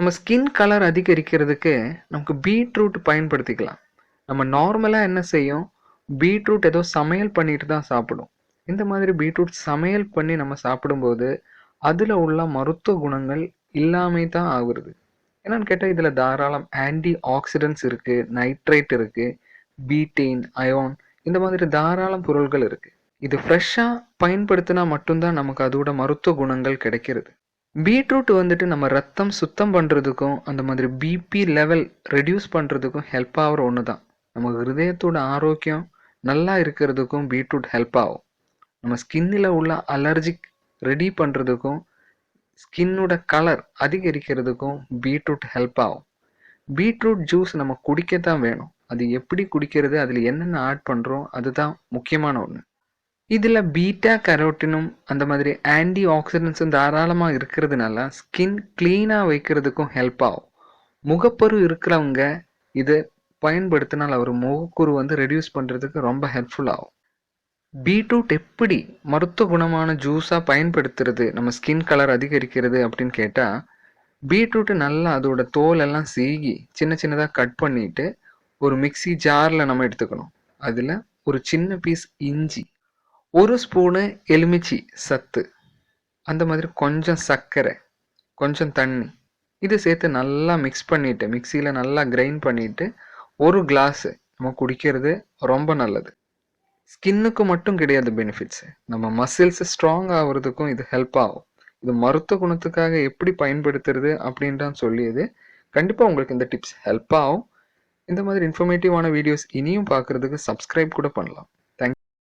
நம்ம skin colour அதிகரிக்கிறதுக்கு நமக்கு beetroot பயன்படுத்திக்கலாம். நம்ம நார்மலாக என்ன செய்யும்? பீட்ரூட் ஏதோ சமையல் பண்ணிட்டு தான் சாப்பிடும். இந்த மாதிரி பீட்ரூட் சமையல் பண்ணி நம்ம சாப்பிடும்போது அதில் உள்ள மருத்துவ குணங்கள் இல்லாமே தான் ஆகுறது. என்னன்னு கேட்டால் இதில் தாராளம் ஆன்டி ஆக்சிடென்ட்ஸ் இருக்குது நைட்ரேட் இருக்குது பீட்டெயின் அயோன் இந்த மாதிரி தாராளம் பொருள்கள் இருக்குது இது ஃப்ரெஷ்ஷாக பயன்படுத்தினா மட்டும்தான் நமக்கு அதோட மருத்துவ குணங்கள் கிடைக்கிறது. பீட்ரூட் வந்துட்டு நம்ம ரத்தம் சுத்தம் பண்ணுறதுக்கும் அந்த மாதிரி பிபி லெவல் ரெடியூஸ் பண்ணுறதுக்கும் ஹெல்ப் ஆகிற ஒன்று தான் நம்ம ஹிருதயத்தோட ஆரோக்கியம் நல்லா இருக்கிறதுக்கும் பீட்ரூட் ஹெல்ப் ஆகும். நம்ம ஸ்கின்னில் உள்ள அலர்ஜிக் ரெடி பண்ணுறதுக்கும் ஸ்கின்னோட கலர் அதிகரிக்கிறதுக்கும் பீட்ரூட் ஹெல்ப் ஆகும். பீட்ரூட் ஜூஸ் நம்ம குடிக்கத்தான் வேணும். அது எப்படி குடிக்கிறது அதில் என்னென்ன ஆட் பண்ணுறோம் அதுதான் முக்கியமான ஒன்று இதில் பீட்டா கரோட்டினும் அந்த மாதிரி ஆன்டி ஆக்சிடென்ட்ஸும் தாராளமாக இருக்கிறதுனால ஸ்கின் க்ளீனாக வைக்கிறதுக்கும் ஹெல்ப் ஆகும். முகப்பரு இருக்கிறவங்க இதை பயன்படுத்தினால் அவர் முகக்குரு வந்து ரெடியூஸ் பண்ணுறதுக்கு ரொம்ப ஹெல்ப்ஃபுல் ஆகும். பீட்ரூட் எப்படி மருத்துவ குணமான ஜூஸாக பயன்படுத்துறது நம்ம ஸ்கின் கலர் அதிகரிக்கிறது அப்படின்னு கேட்டால் பீட்ரூட்டு நல்லா அதோட தோல் எல்லாம் சீகி சின்ன சின்னதாக கட் பண்ணிட்டு ஒரு மிக்ஸி ஜாரில் நம்ம எடுத்துக்கணும். அதில் ஒரு சின்ன பீஸ் இஞ்சி ஒரு ஸ்பூனு எலுமிச்சி சத்து. அந்த மாதிரி கொஞ்சம் சர்க்கரை கொஞ்சம் தண்ணி. இது சேர்த்து நல்லா மிக்ஸ் பண்ணிவிட்டு மிக்சியில் நல்லா கிரைண்ட் பண்ணிவிட்டு ஒரு கிளாஸு நம்ம குடிக்கிறது ரொம்ப நல்லது. ஸ்கின்னுக்கு மட்டும் கிடையாது பெனிஃபிட்ஸ் நம்ம மசில்ஸ் ஸ்ட்ராங் ஆகுறதுக்கும் இது ஹெல்ப் ஆகும். இது மருத்துவ குணத்துக்காக எப்படி பயன்படுத்துறது அப்படின்றான் சொல்லியது. கண்டிப்பாக உங்களுக்கு இந்த டிப்ஸ் ஹெல்ப் ஆகும். இந்த மாதிரி இன்ஃபர்மேட்டிவான வீடியோஸ் இனியும் பார்க்குறதுக்கு சப்ஸ்கிரைப் கூட பண்ணலாம்.